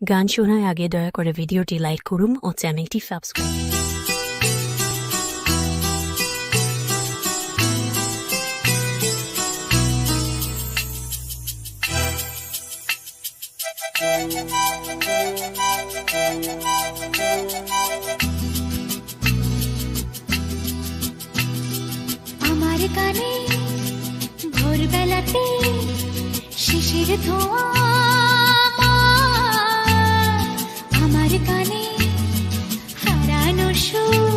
গান শোনার আগে দয়া করে ভিডিওটি লাইক করুন ও চ্যানেলটি সাবস্ক্রাইব আমার কানে ভোরবেলাতে শিশির ধোঁয়া show.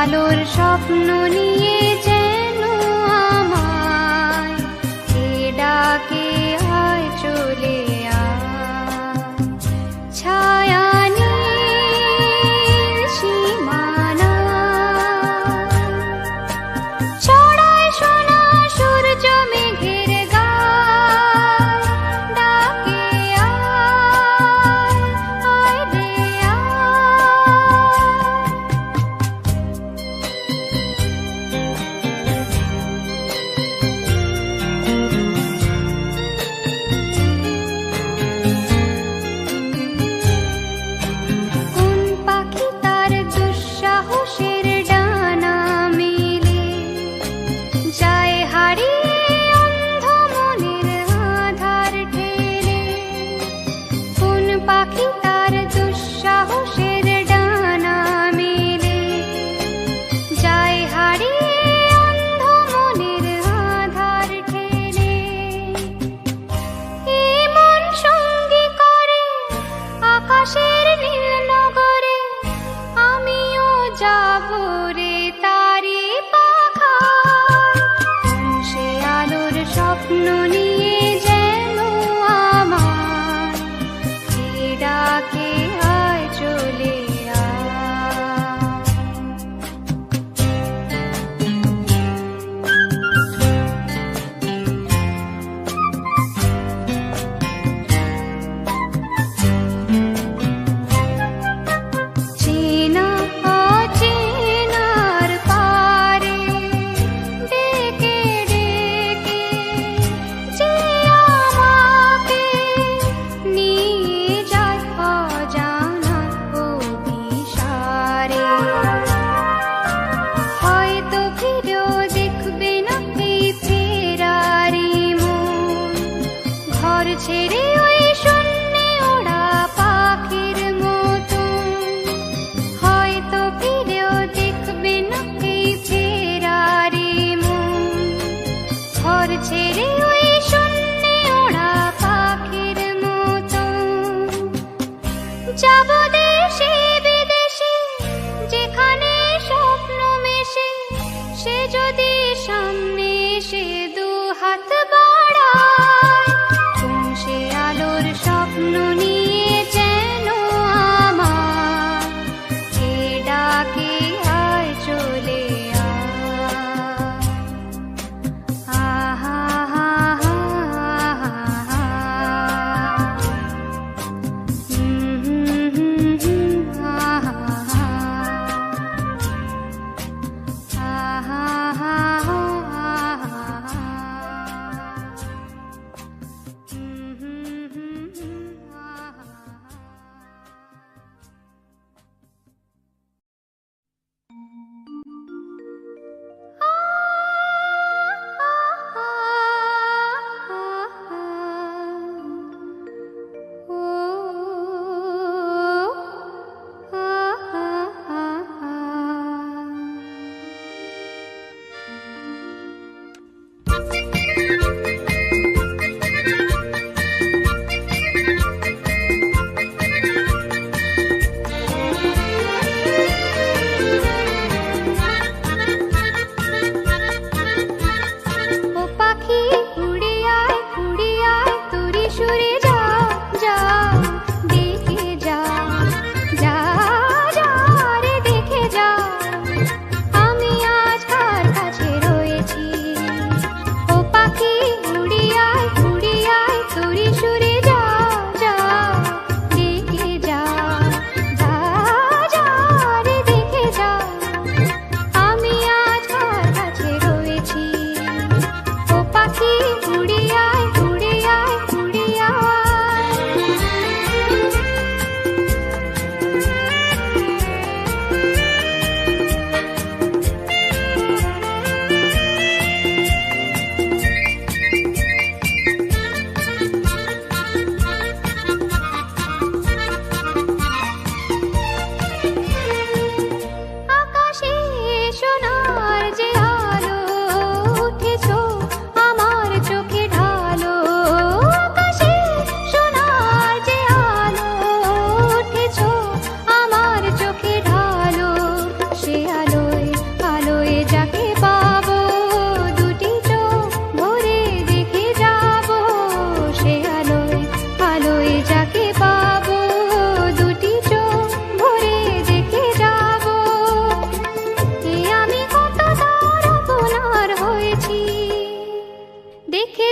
আলোর স্বপ্ন নিয়ে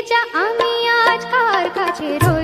যা আমি আজ কার কাছে রয়েছি